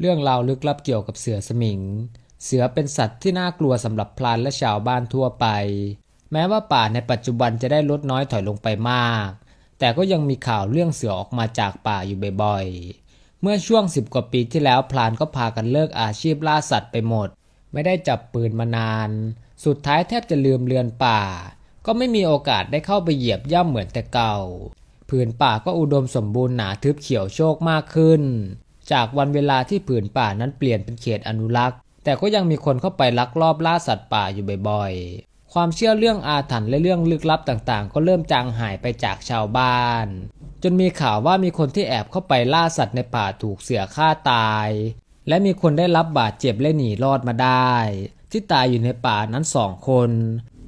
เรื่องราวลึกลับเกี่ยวกับเสือสมิง เสือเป็นสัตว์ที่น่ากลัวสำหรับพลานและชาวบ้านทั่วไป แม้ว่าป่าในปัจจุบันจะได้ลดน้อยถอยลงไปมาก แต่ก็ยังมีข่าวเรื่องเสือออกมาจากป่าอยู่บ่อยๆ เมื่อช่วงสิบกว่าปีที่แล้วพลานก็พากันเลิกอาชีพล่าสัตว์ไปหมด ไม่ได้จับปืนมานาน สุดท้ายแทบจะลืมเลือนป่า ก็ไม่มีโอกาสได้เข้าไปเหยียบย่ำเหมือนแต่เก่าผืนป่าก็อุดมสมบูรณ์หนาทึบเขียวโชคมากขึ้น จากวันเวลาที่ผืนป่านั้นเปลี่ยนเป็นเขตอนุรักษ์ แต่ก็ยังมีคนเข้าไปลักลอบล่าสัตว์ป่าอยู่บ่อยๆ ความเชื่อเรื่องอาถรรพ์และเรื่องลึกลับต่างๆ ก็เริ่มจางหายไปจากชาวบ้าน จนมีข่าวว่ามีคนที่แอบเข้าไปล่าสัตว์ในป่าถูกเสือฆ่าตาย และมีคนได้รับบาดเจ็บและหนีรอดมาได้ ที่ตายอยู่ในป่านั้นสองคน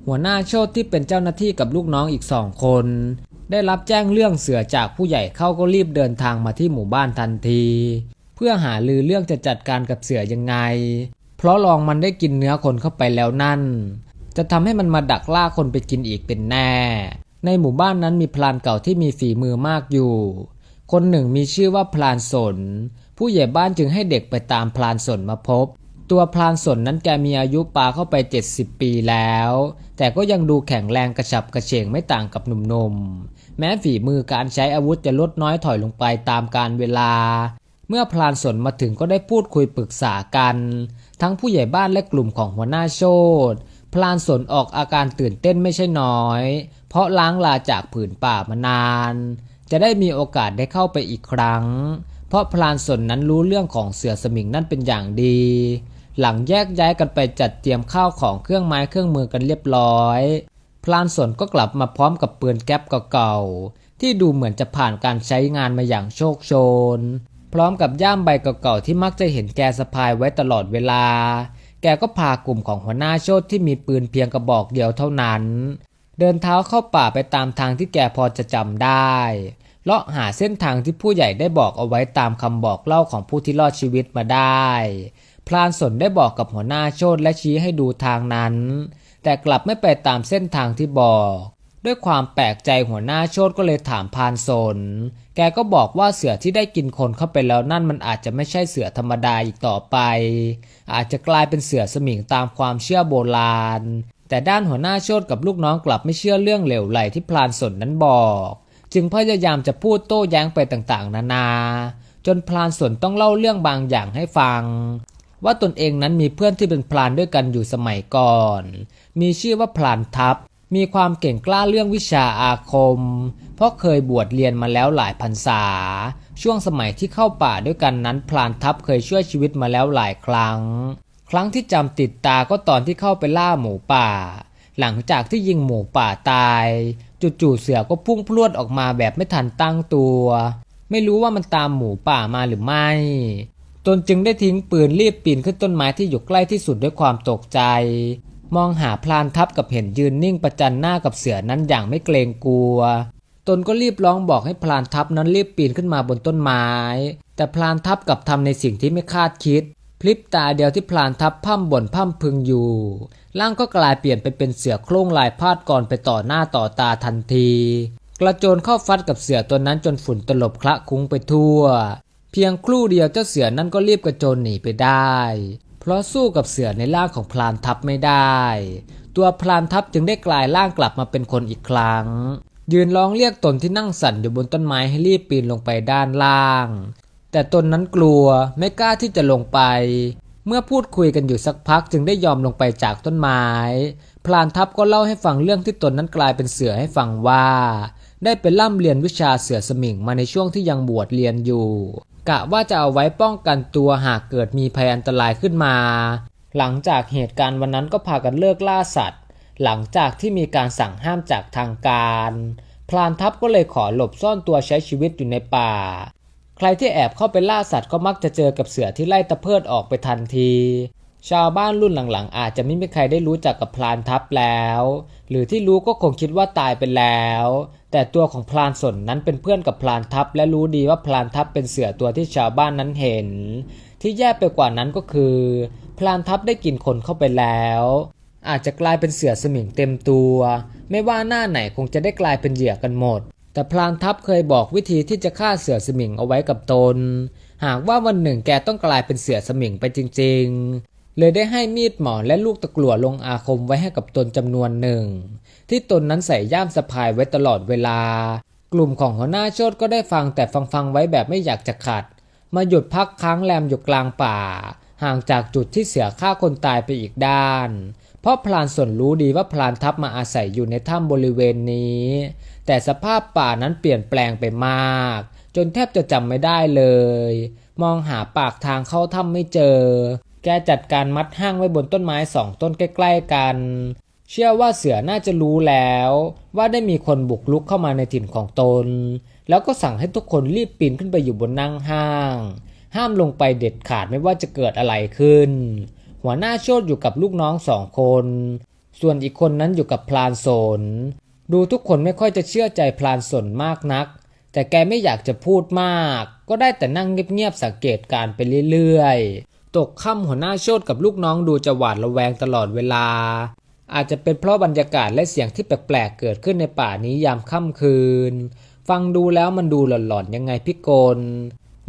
หัวหน้าโชดที่เป็นเจ้าหน้าที่กับลูกน้องอีกสองคน ได้รับแจ้งเรื่องเสือจากผู้ใหญ่เข้าก็รีบเดินทางมาที่หมู่บ้านทันที เพื่อหาลือเรื่องจะจัดการกับเสือยังไง เพราะลองมันได้กินเนื้อคนเข้าไปแล้วนั่น จะทำให้มันมาดักล่าคนไปกินอีกเป็นแน่ ในหมู่บ้านนั้นมีพลานเก่าที่มีฝีมือมากอยู่ คนหนึ่งมีชื่อว่าพลานสน ผู้ใหญ่บ้านจึงให้เด็กไปตามพลานสนมาพบตัวพลานสนนั้นแกมีอายุปาเข้าไป 70 ปีแล้ว แต่ก็ยังดูแข็งแรงกระฉับกระเฉงไม่ต่างกับหนุ่มๆ แม้ฝีมือการใช้อาวุธจะลดน้อยถอยลงไปตามการเวลา เมื่อพลานสนมาถึงก็ได้พูดคุยปรึกษากัน ทั้งผู้ใหญ่บ้านและกลุ่มของหัวหน้าโชดพลานสนออกอาการตื่นเต้นไม่ใช่น้อย เพราะล้างลาจากผืนป่ามานาน จะได้มีโอกาสได้เข้าไปอีกครั้ง เพราะพลานสนนั้นรู้เรื่องของเสือสมิงนั่นเป็นอย่างดี หลังแยกย้ายกันไปจัดเตรียมข้าวของเครื่องไม้เครื่องมือกันเรียบร้อย พลานสนก็กลับมาพร้อมกับปืนแก๊ปเก่าๆที่ดูเหมือนจะผ่านการใช้งานมาอย่างโชคโชน พร้อมกับย่ามใบเก่าๆที่มักจะเห็นแกสะพายไว้ตลอดเวลา แกก็พากลุ่มของหัวหน้าโชดที่มีปืนเพียงกระบอกเดียวเท่านั้น เดินเท้าเข้าป่าไปตามทางที่แกพอจะจำได้เลาะหาเส้นทางที่ผู้ใหญ่ได้บอกเอาไว้ตามคำบอกเล่าของผู้ที่รอดชีวิตมาได้ พลานสนได้บอกกับหัวหน้าโชดและชี้ให้ดูทางนั้น แต่กลับไม่ไปตามเส้นทางที่บอก ด้วยความแปลกใจหัวหน้าโชดก็เลยถามพานสน แกก็บอกว่าเสือที่ได้กินคนเข้าไปแล้วนั่นมันอาจจะไม่ใช่เสือธรรมดาอีกต่อไป อาจจะกลายเป็นเสือสมิงตามความเชื่อโบราณ แต่ด้านหัวหน้าโชดกับลูกน้องกลับไม่เชื่อเรื่องเหลวไหลที่พลานสนนั้นบอก จึงพยายามจะพูดโต้แย้งไปต่างๆ นานาจนพลานสนต้องเล่าเรื่องบางอย่างให้ฟัง ว่าตนเองนั้นมีเพื่อนที่เป็นพลานด้วยกันอยู่สมัยก่อน มีชื่อว่าพลานทัพ มีความเก่งกล้าเรื่องวิชาอาคม เพราะเคยบวชเรียนมาแล้วหลายพรรษา ช่วงสมัยที่เข้าป่าด้วยกันนั้นพลานทัพเคยช่วยชีวิตมาแล้วหลายครั้ง ครั้งที่จำติดตาก็ตอนที่เข้าไปล่าหมูป่า หลังจากที่ยิงหมูป่าตายจู่ๆเสือก็พุ่งพรวดออกมาแบบไม่ทันตั้งตัว ไม่รู้ว่ามันตามหมูป่ามาหรือไม่ ตนจึงได้ทิ้งปืนรีบปีนขึ้นต้นไม้ที่อยู่ใกล้ที่สุดด้วยความตกใจ มองหาพลานทัพกับเห็นยืนนิ่งประจันหน้ากับเสือนั้นอย่างไม่เกรงกลัว ตนก็รีบร้องบอกให้พลานทัพนั้นรีบปีนขึ้นมาบนต้นไม้ แต่พลานทัพกับทำในสิ่งที่ไม่คาดคิด พลิบตาเดียวที่พลานทัพพ่ำบ่นพ่ำพึงอยู่ ร่างก็กลายเปลี่ยนไปเป็นเสือโคร่งลายพาดก่อนไปต่อหน้าต่อตาทันที กระโจนเข้าฟัดกับเสือตัวนั้นจนฝุ่นตลบคละคุ้งไปทั่ว เพียงครู่เดียวเจ้าเสือนั้นก็รีบกระโจนหนีไปได้ เพราะสู้กับเสือในร่างของพลานทัพไม่ได้ ตัวพลานทัพจึงได้กลายร่างกลับมาเป็นคนอีกครั้ง ยืนร้องเรียกตนที่นั่งสั่นอยู่บนต้นไม้ให้รีบปีนลงไปด้านล่าง แต่ตนนั้นกลัวไม่กล้าที่จะลงไป เมื่อพูดคุยกันอยู่สักพักจึงได้ยอมลงไปจากต้นไม้พลานทัพก็เล่าให้ฟังเรื่องที่ตนนั้นกลายเป็นเสือให้ฟังว่า ได้ไปร่ำเรียนวิชาเสือสมิงมาในช่วงที่ยังบวชเรียนอยู่ กะว่าจะเอาไว้ป้องกันตัวหากเกิดมีภัยอันตรายขึ้นมา หลังจากเหตุการณ์วันนั้นก็พากันเลิกล่าสัตว์ หลังจากที่มีการสั่งห้ามจากทางการ พลานทัพก็เลยขอหลบซ่อนตัวใช้ชีวิตอยู่ในป่า ใครที่แอบเข้าไปล่าสัตว์ก็มักจะเจอกับเสือที่ไล่ตะเพิดออกไปทันที ชาวบ้านรุ่นหลังๆ อาจจะไม่มีใครได้รู้จักกับพลานทัพแล้ว หรือที่รู้ก็คงคิดว่าตายไปแล้ว แต่ตัวของพลานสนนั้นเป็นเพื่อนกับพลานทัพและรู้ดีว่าพลานทัพเป็นเสือตัวที่ชาวบ้านนั้นเห็น ที่แย่ไปกว่านั้นก็คือ พลานทัพได้กินคนเข้าไปแล้ว อาจจะกลายเป็นเสือสมิงเต็มตัว ไม่ว่าหน้าไหนคงจะได้กลายเป็นเหยื่อกันหมด แต่พลานทัพเคยบอกวิธีที่จะฆ่าเสือสมิงเอาไว้กับตนหากว่าวันหนึ่งแกต้องกลายเป็นเสือสมิงไปจริง เลยได้ให้มีดหมอและลูกตะกลัวลงอาคมไว้ให้กับตนจำนวนหนึ่ง ที่ตนนั้นใส่ย่ามสะพายไว้ตลอดเวลา กลุ่มของหัวหน้าโชดก็ได้ฟังแต่ฟังฟังๆไว้แบบไม่อยากจะขัด มาหยุดพักค้างแรมอยู่กลางป่า ห่างจากจุดที่เสือฆ่าคนตายไปอีกด้าน เพราะพลานส่วนรู้ดีว่าพลานทัพมาอาศัยอยู่ในถ้ำบริเวณนี้ แต่สภาพป่านั้นเปลี่ยนแปลงไปมาก จนแทบจะจำไม่ได้เลย มองหาปากทางเข้าถ้ำไม่เจอ แกจัดการมัดห้างไว้บนต้นไม้สองต้นใกล้ๆกัน เชื่อว่าเสือน่าจะรู้แล้ว ว่าได้มีคนบุกลุกเข้ามาในถิ่นของตน แล้วก็สั่งให้ทุกคนรีบปีนขึ้นไปอยู่บนนั่งห้าง ห้ามลงไปเด็ดขาดไม่ว่าจะเกิดอะไรขึ้น หัวหน้าโชดอยู่กับลูกน้องสองคน ส่วนอีกคนนั้นอยู่กับพลานสน ดูทุกคนไม่ค่อยจะเชื่อใจพลานสนมากนัก แต่แกไม่อยากจะพูดมาก ก็ได้แต่นั่งเงียบๆสังเกตการณ์ไปเรื่อยๆ ตกค่ำหัวหน้าโชดกับลูกน้องดูจะหวาดระแวงตลอดเวลา อาจจะเป็นเพราะบรรยากาศและเสียงที่แปลกๆเกิดขึ้นในป่านี้ยามค่ำคืน ฟังดูแล้วมันดูหลอนๆยังไงพี่กล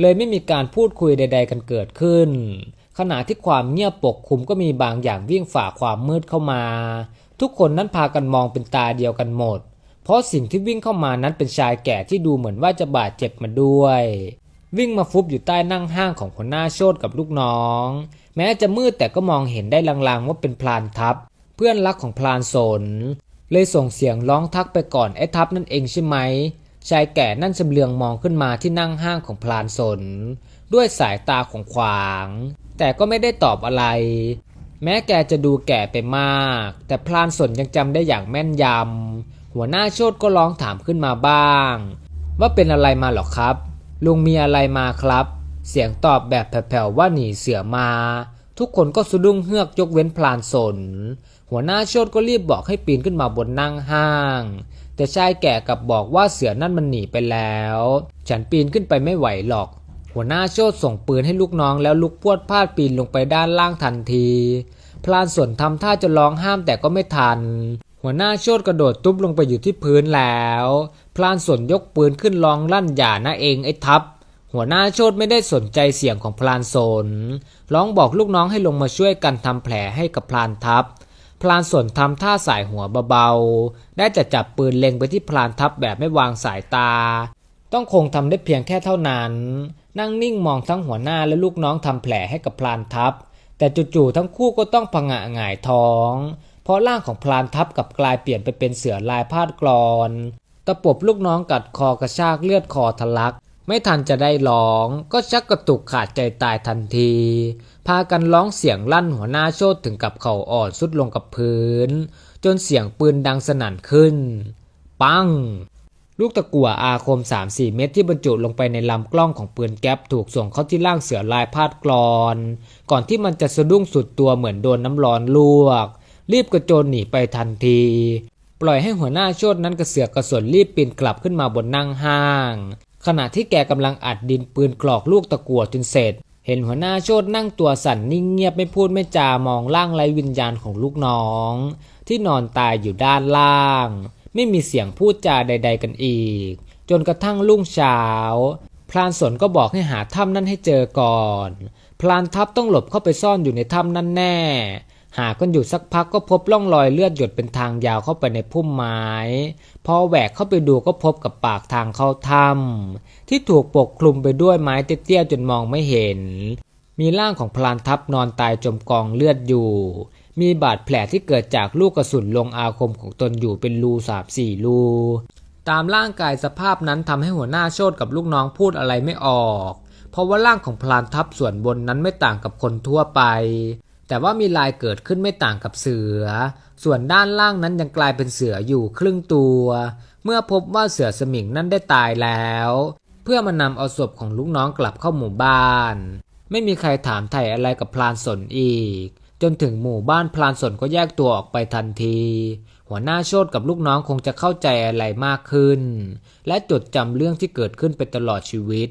เลยไม่มีการพูดคุยใด ๆ กันเกิดขึ้น ขณะที่ความเงียบปกคลุมก็มีบางอย่างวิ่งฝ่าความมืดเข้ามา ทุกคนนั้นพากันมองเป็นตาเดียวกันหมด เพราะสิ่งที่วิ่งเข้ามานั้นเป็นชายแก่ที่ดูเหมือนว่าจะบาดเจ็บมาด้วย วิ่งมาฟุบอยู่ใต้นั่งห้างของหัวหน้าโชดกับลูกน้อง แม้จะมืดแต่ก็มองเห็นได้ลางๆว่าเป็นพลานทัพเพื่อนรักของพลานสน เลยส่งเสียงร้องทักไปก่อนไอ้ทัพนั่นเองใช่ไหมชายแก่นั่นชำเลืองมองขึ้นมาที่นั่งห้างของพลานสน ด้วยสายตาของขวาง แต่ก็ไม่ได้ตอบอะไร แม้แกจะดูแก่ไปมาก แต่พลานสนยังจำได้อย่างแม่นยำหัวหน้าโชดก็ร้องถามขึ้นมาบ้าง ว่าเป็นอะไรมาหรอครับ ลุงมีอะไรมาครับ เสียงตอบแบบแผ่วๆว่าหนีเสือมา ทุกคนก็สะดุ้งเฮือกยกเว้นพลานสน หัวหน้าโชดก็รีบบอกให้ปีนขึ้นมาบนนั่งห้าง แต่ชายแก่กับบอกว่าเสือนั่นมันหนีไปแล้ว ฉันปีนขึ้นไปไม่ไหวหรอก หัวหน้าโชดส่งปืนให้ลูกน้องแล้วลุกพวดพลาดปีนลงไปด้านล่างทันที พลานสนทำท่าจะร้องห้ามแต่ก็ไม่ทันหัวหน้าโชดกระโดดตุ๊บลงไปอยู่ที่พื้นแล้ว ลานสนยกปืนขึ้นร้องลั่นอย่านะเองไอ้ทัพหัวหน้าโชดไม่ได้สนใจเสียงของพลานสน ร้องบอกลูกน้องให้ลงมาช่วยกันทำแผลให้กับพลานทัพพลานสนทำท่าสายหัวเบาๆ ได้จะจับปืนเล็งไปที่พลานทัพแบบไม่วางสายตา ต้องคงทำได้เพียงแค่เท่านั้น นั่งนิ่งมองทั้งหัวหน้าและลูกน้องทำแผลให้กับพลานทัพแต่จู่ๆทั้งคู่ก็ต้องผงะหงายท้องเพราะร่างของพลานทัพกับกลายเปลี่ยนไปเป็นเสือลายพาดกรอน ตะปบลูกน้องกัดคอกระชากเลือดคอทะลัก ไม่ทันจะได้ร้อง ก็ชักกระตุกขาดใจตายทันที พากันร้องเสียงลั่นหัวหน้าโชดถึงกับเข่าอ่อนสุดลงกับพื้น จนเสียงปืนดังสนั่นขึ้น ปัง ลูกตะกั่วอาคม 3-4 เม็ดที่บรรจุลงไปในลำกล้องของปืนแก๊ปถูกส่งเข้าที่ร่างเสือลายพาดกรอน ก่อนที่มันจะสะดุ้งสุดตัวเหมือนโดนน้ำร้อนลวกรีบกระโจนหนีไปทันที ปล่อยให้หัวหน้าโชดนั้นกระเสือกกระสนรีบปีนกลับขึ้นมาบนนั่งห้าง ขณะที่แกกำลังอัดดินปืนกรอกลูกตะกั่วจนเสร็จ เห็นหัวหน้าโชดนั่งตัวสั่นนิ่งเงียบไม่พูดไม่จามองร่างไร้วิญญาณของลูกน้อง ที่นอนตายอยู่ด้านล่าง ไม่มีเสียงพูดจาใด ๆ กันอีก จนกระทั่งรุ่งเช้าพลานสนก็บอกให้หาถ้ำนั้นให้เจอก่อน พลานทัพต้องหลบเข้าไปซ่อนอยู่ในถ้ำนั้นแน่ หากันอยู่สักพักก็พบร่องรอยเลือดหยดเป็นทางยาวเข้าไปในพุ่มไม้ พอแหวกเข้าไปดูก็พบกับปากทางเข้าถ้ำที่ถูกปกคลุมไปด้วยไม้เตี้ยๆจนมองไม่เห็น มีร่างของพลานทัพนอนตายจมกองเลือดอยู่ มีบาดแผลที่เกิดจากลูกกระสุนลงอาคมของตนอยู่เป็นรูสามสี่รูตามร่างกายสภาพนั้นทำให้หัวหน้าโชดกับลูกน้องพูดอะไรไม่ออก เพราะว่าร่างของพลานทัพส่วนบนนั้นไม่ต่างกับคนทั่วไป แต่ว่ามีลายเกิดขึ้นไม่ต่างกับเสือ ส่วนด้านล่างนั้นยังกลายเป็นเสืออยู่ครึ่งตัว เมื่อพบว่าเสือสมิงนั้นได้ตายแล้ว เพื่อมานำเอาศพของลูกน้องกลับเข้าหมู่บ้าน ไม่มีใครถามไถ่อะไรกับพลานสนอีก จนถึงหมู่บ้านพลานสนก็แยกตัวออกไปทันที หัวหน้าโชดกับลูกน้องคงจะเข้าใจอะไรมากขึ้น และจดจำเรื่องที่เกิดขึ้นไปตลอดชีวิต